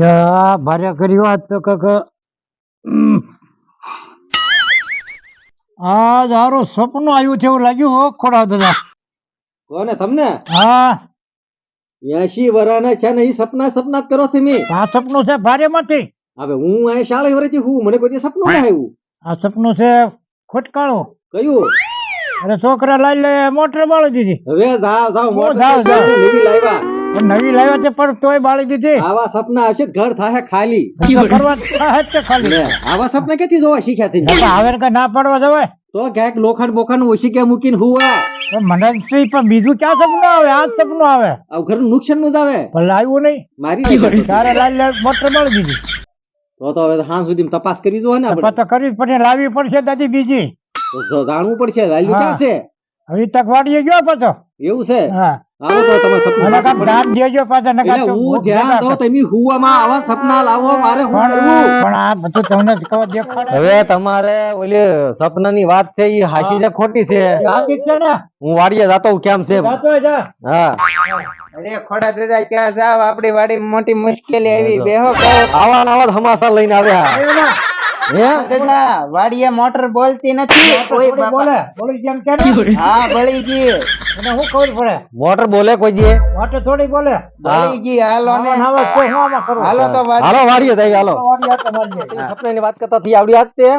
જા ભારે કરી વાત તો કક. આ તારું સપનું આવ્યું છે એવું લાગ્યું હો ખોડા દાદા. કોને તમને? હા. એસી વરાને છે ને એ સપના સપના કરો છે તમે. આ સપનું છે ભારે માંથી હવે હું અહીં શાળા વરેથી હું? મને કોઈ સપનું ના આવ્યું. આ સપનું છે ખોટકાળું. કયું? અરે છોકરા લાઈ લે મોટર બાળી દીધી. હવે જાવ જાવ મોટર. લાવ્યા પણ નવી લાવ્યા છે પણ તોય બાળી દીધી. આવા સપના આવશે ઘર થાય ખાલી. એટલે કરવા થાય છે ખાલી. આવા સપના ક્યાંથી જોવા શીખ્યા થી હવે કઈ ના પડવા જવાય? તો ક્યાંક લોખંડ બોખંડ ઓછી કે મૂકીને હુવા મને પણ બીજું ક્યાં સપનું આવે? આ સપનું આવે. ઘર નુકસાનનું જ આવે? ભલે આવ્યું નહીં. મારી. તારે લાઈ મોટર મળી દીધી. તો તો હવે હાં સુધી તપાસ કરી જો ને તપાસ તો કરવી પડે પડશે લાવવી પડશે દાદી બીજી. જાણવું પડશે લાવ્યું ક્યાં છે? હવે તકવાડીએ ગયો પાછો. એવું છે? આવો તો તમે સપનું મને કાંઈક સાચું ધ્યાન દેજો પાછા નકર હું ધ્યાન જતા તમે હુવામાં આવા સપના લાવો મારે શું કરવું? પણ આ બધું તમને જ કહો દેખાડે હવે તમારે ઓલી સપનાની વાત છે ઈ હાસી છે ખોટી છે? હાથી છે ને. હું વાડીએ જાતો હું કેમ છે જાતો જા. હા. અરે ખોડા દાદા ક્યાં જાવ? આપડી વાડી મોટી મુશ્કેલી આવી બેહો આવા ને આવા જ હમાસા લઈને આવ્યા. વાડીએ મોટર બોલતી નથી. કોઈ બોલે. બોલી કેમ કે હા બળી ગઈ. એને શું ખબર પડે? મોટર બોલે કોઈ દી વાટે થોડી બોલે. બળી ગઈ હાલો ને. આવા તો હું આમાં કરું? હાલો તો હાલો વાડીએ જઈએ હાલો. વાડી હાથે વાત કરતા થી આવડી હાથ? તે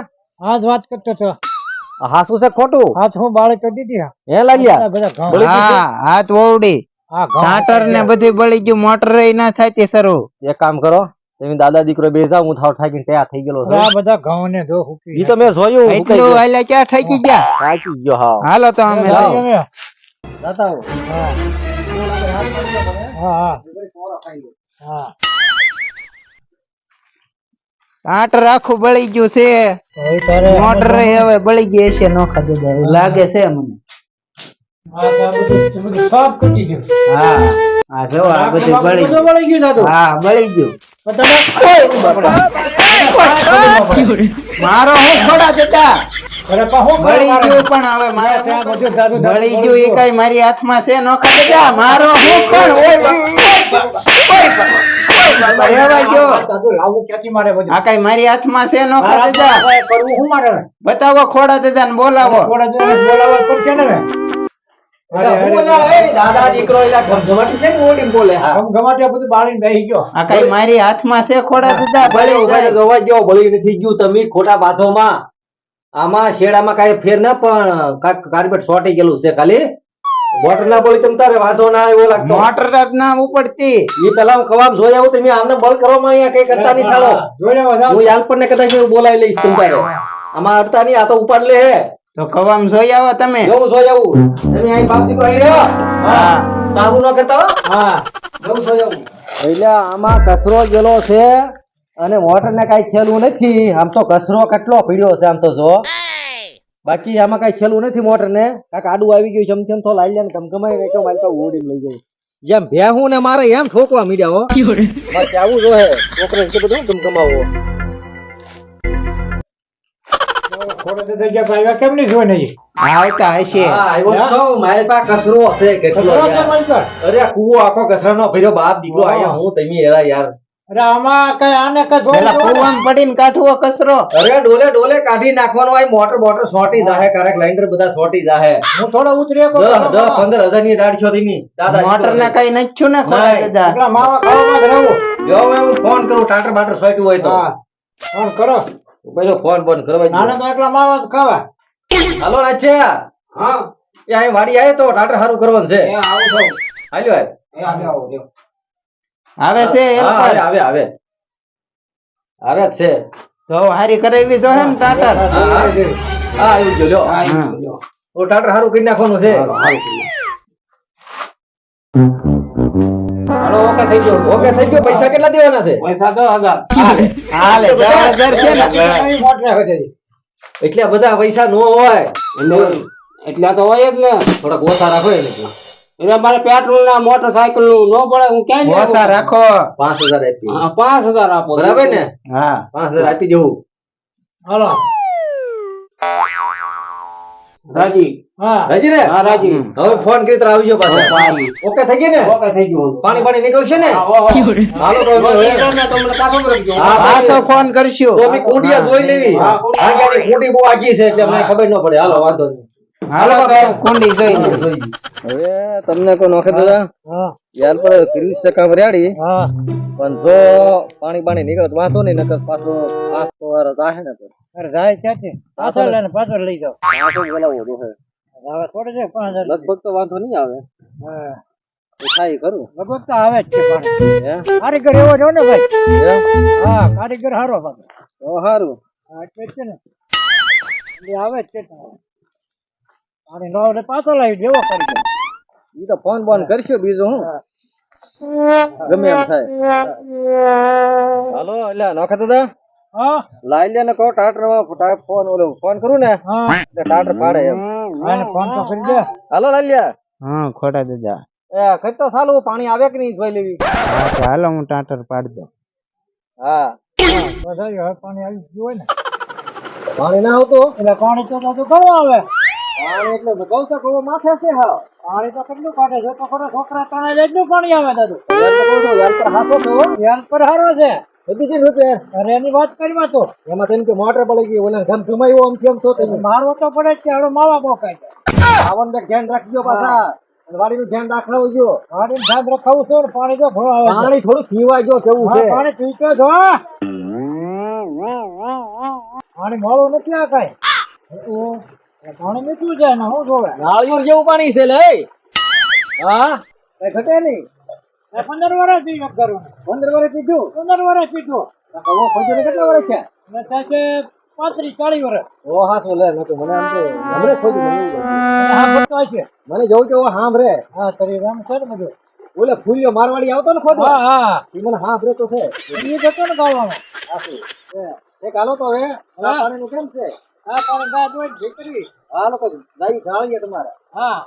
વાત કરતો હાસું છે ખોટું? હાથ હું બાળી કરી દીધી. હે હાથ આ ઘઉં. ને બધું બળી ગયું મોટર ના થાય તે સરું એક કામ કરો. તમે દાદા દીકરો બે હું થાવ થાકીને તૈયાર થઈ ગયેલો આ બધા ઘઉં ને જો હુકી ઈ તો મેં જોયું એટલું હાલ્યા ક્યાં થાકી ગયા? થાકી ગયો હા. હાલો તો અમે. જાતા. હા હા. હા. ટાટર આખું બળી ગયું છે. મોટર હવે બળી ગઈ હશે નો ખાધે જાય. લાગે છે મને. આ આ બધું બધું સાફ કરી ગયું હા. જો આ બધું બળી ગયું બળી ગયું દાદુ. હા બળી ગયું. મારો હું ખોડા જતા ગયું પણ હવે મારે ગયું એ કઈ હાથમાં છે નો ખાતા મારો હું પણ આ કઈ મારી હાથમાં છે નો ખાતે બતાવો ખોડા દાદા ને બોલાવો. ખોડા દિવસ દાદા દીકરો છે ને ઓડીને બોલે. હા ગમ ગમાટે બધું બાળીને બેસી ગયો. આ કઈ મારી હાથમાં છે ખોડા દાદા ભલે ઊભા જોવા ગયો ભલે નથી ગયું તમે ખોટા બાધોમાં. આમાં શેડામાં કાંઈ ફેર ના પણ કાર્પેટ સોટી ગયેલું છે ખાલી. મોટર ના બોલી તમ તારે વાંધો ના એવો લાગતો. મોટર ના ઉપડતી. એ પેલા હું કવામ જોઈ આવું તમે આમને બળ કરવામાં અહીંયા કઈ કરતા નહીં ચાલો. હું યાલપણ ને કદાચ બોલાવી લઈશ તમ તારે. આમાં અડતા નહીં આ તો ઉપાડ લે હે. તો કવામ જોઈ આવો તમે. જોઉં જોઈ આવું. તમે અહીં બાપ દીકરો આવી રહ્યો? હા. સાબુ ન કરતા હો? હા. જોઉં જોઈ આવું. એટલે આમાં કચરો ગયેલો છે અને મોટર ને કઈ ખેલું નથી. આમ તો કચરો કેટલો પીડ્યો છે આમ તો જો. બાકી આમાં કઈ ખેલું નથી મોટર ને કાંઈક આડું આવી ગયું જેમ એમ તો લાઈ લે ને ગમગમાઈ ને કેમ તો ઉડી લઈ જવું જેમ ભેહું ને મારે એમ ઠોકવા મીડ્યા હો. બસ આવું જો હે. છોકરો બધું ગમગમાવો થોડો તો જગ્યા પર કેમ નહીં જોઈ નહીં આવતા હશે. આવ્યો તો મારી પાસે કચરો છે કેટલો કચરો છે યાર. મારી પાસે. અરે આ આખો કચરાનો ભર્યો બાપ દીકરો આયા હું તમે એરા યાર. અરે આમાં કઈ આને કઈ પેલા જોવું પડીને કાઢવો કચરો. અરે ડોલે ડોલે કાઢી નાખવાનો આ મોટર બોટર સોટી જાહે કારેક લાઇન્ડર બધા સોટી જાહે. હું થોડો ઉતરી શકો દસ દસ પંદર હજારની દાઢ છો તમે. દાદા મોટર ને કઈ નાખ્યું ને દાદા? માવા રહેવું. જો હું ફોન કરું ટાટર બાટર સોટ્યું હોય તો. ફોન કરો. પેલો ફોન બોન કરવા નાના તો એકલા માવા ખાવા. હાલો નાચ્યા હા. એ અહીં વાડી આવે તો ટાટર સારું કરવાનું છે. એ આવું હાલ્યો હાલ. આવે, આવે છે આવે આવે આવે. આવે છે. તો હારી કરાવી જો હે ને ટાટર હા, આવ્યું ગયો લ્યો. હા. ટાટર સારું કરી નાખવાનું છે. હાલો, ઓકે થઈ ગયો. ઓકે થઈ ગયો. પૈસા કેટલા દેવાના છે? પૈસા દસ હજાર. હાલે. દસ છે ને. મોટ રાખે છે. એટલે બધા પૈસા નો હોય. એટલે તો હોય જ ને. થોડાક ઓછા રાખો એટલે એટલે મારે પેટ્રોલ ના મોટરસાયકલનું નો પડે હું ક્યાં ઓછા રાખો. પાંચ હજાર આપી. હા, પાંચ હજાર આપો. બરાબર ને? હા. પાંચ હજાર આપી દેવું. હાલો. રાજી. રાજી ને હા રાજી. હવે ફોન કરી તરા આવજો પાછા? ઓકે થઈ ગયું ને? ઓકે થઈ ગયું પાણી પાણી નીકળશે ને? હાલો તો તમને તમને પાછો કરજો હા, પાછો. ફોન કરશો. તો બી કુંડિયા જોઈ લેવી. હા, કે કુંડી બહુ આજી છે એટલે મને ખબર ન પડે. હાલો વાંધો નહીં. હાલો તો કુંડી જોઈ લે હવે તમને કોઈ નોખે દાદા હા યાર પર ત્રીસ ટકા રેડી હા. પણ જો પાણી પાણી નીકળત તો વાંધો નહીં નકર પાછો પાછો વાર જાહે ને તો. અરે જાય ક્યાંથી? પાછળ લઈને પાછળ લઈ જાઓ. પાછો બોલાવો તો હે. હવે થોડે છે પાંચ હજાર લગભગ તો વાંધો નહીં આવે. હા. એ થાય ખરું. લગભગ તો આવે જ છે હે? કારીગર એવો જો ને ભાઈ? હા? કારીગર સારો ભાઈ. તો સારું હા એટલે છે ને. એટલે આવે જ છે. પાણી નો આવે પાછો લાવી દેવો કારીગર. ઈ તો ફોન બોન કરશું બીજું હું? ગમે એમ થાય. હાલો એટલે નોખે દાદા. લાઈ લે ને કહો ટાટર ફોન ઓલો ફોન કરું ને? હા. ટાટર પાડે એમ. ફોન તો કરી દે. હાલો લાલ્યા. હા ખોટા દેજા એ ખટ તો સાલું પાણી આવે કે નહીં જોઈ લેવી? હા તો હાલો હું ટાટર પાડી દઉં. હા. બધા પાણી આવી ગયું હોય ને. પાણી ના આવતું એટલે પાણી તો તો ઘણું આવે. પાણી એટલે તો કહું તો કહું માથે છે હા પાણી તો કેટલું કાઢે છે? તો ખરો છોકરા તણે એટલું પાણી આવે દાદુ. યાર હાથો પર હારો છે. બધી જ રૂપિયા અરે એની વાત કરવા તો. એમાં તેમ કે મોટર પડી ગઈ ઓલા ગમ ધુમાયું આમ કેમ તો તમે મારવો તો પડે જ કે હાલો માવા બોકાય છે આવન બે ધ્યાન રાખજો પાછા. અને વાડીનું ધ્યાન રાખવજો પાણી ધ્યાન રાખવું છે પાણી છે. પાણી થોડું પીવા જો કેવું છે. પાણી પીતો છો પાણી મોડું નથી આ કઈ. પાણી મીઠું છે ને શું જોવે. નાળિયેર જેવું પાણી છે લે હા? કઈ ઘટે નહીં. પંદર વર્ષથી યોગ કરું પંદર વર્ષ પીધું પંદર વર્ષ પીધું કેટલા વર્ષ છે છે પાંત્રીસ ચાલીસ વર્ષ. ઓ હા શું લે નતું મને આમ તો ખોજું છે. મને જવું હા તરી રામ છે ને બધું. ઓલે ફૂલિયો મારવાડી આવતો ને ખોદવા હા હા. ઈ મને સાંભળે તો છે. એ જતો ને એક હાલો તો હવે. પાણીનું કેમ છે? હા પાણી ગા જોઈ ઢીકરી. હાલો તો જાય જાળીએ તમારે. હા.